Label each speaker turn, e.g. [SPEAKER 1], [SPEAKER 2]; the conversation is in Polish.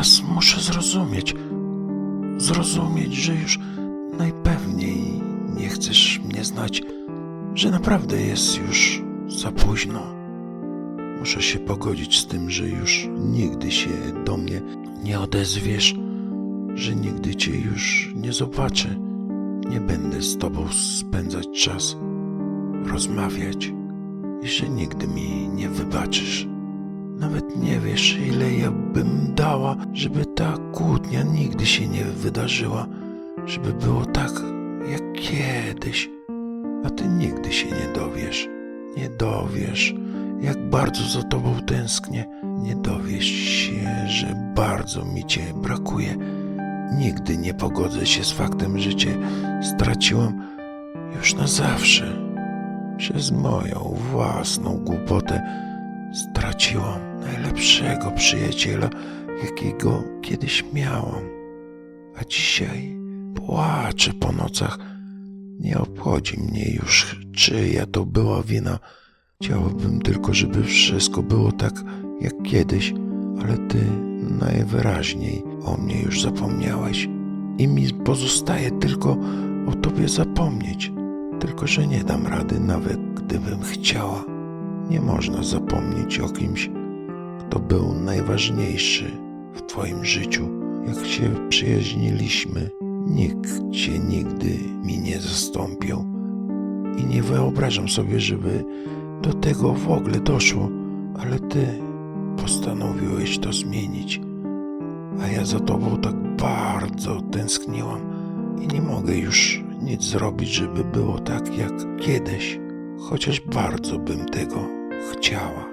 [SPEAKER 1] teraz muszę zrozumieć, zrozumieć, że już najpewniej nie chcesz mnie znać, że naprawdę jest już za późno. Muszę się pogodzić z tym, że już nigdy się do mnie nie odezwiesz, że nigdy cię już nie zobaczę. Nie będę z tobą spędzać czas, rozmawiać i że nigdy mi nie wybaczysz. Nawet nie wiesz, ile ja bym żeby ta kłótnia nigdy się nie wydarzyła, żeby było tak jak kiedyś, a ty nigdy się nie dowiesz. Nie dowiesz, jak bardzo za tobą tęsknię. Nie dowiesz się, że bardzo mi cię brakuje. Nigdy nie pogodzę się z faktem, że cię straciłam już na zawsze. Przez moją własną głupotę straciłam najlepszego przyjaciela, jakiego kiedyś miałam. A dzisiaj płaczę po nocach. Nie obchodzi mnie już, czyja to była wina. Chciałbym tylko, żeby wszystko było tak jak kiedyś, ale ty najwyraźniej o mnie już zapomniałeś. I mi pozostaje tylko o tobie zapomnieć. Tylko, że nie dam rady, nawet gdybym chciała. Nie można zapomnieć o kimś, kto był najważniejszy w Twoim życiu. Jak się przyjaźniliśmy, nikt Cię nigdy mi nie zastąpił. I nie wyobrażam sobie, żeby do tego w ogóle doszło, ale Ty postanowiłeś to zmienić. A ja za Tobą tak bardzo tęskniłam i nie mogę już nic zrobić, żeby było tak jak kiedyś, chociaż bardzo bym tego chciała.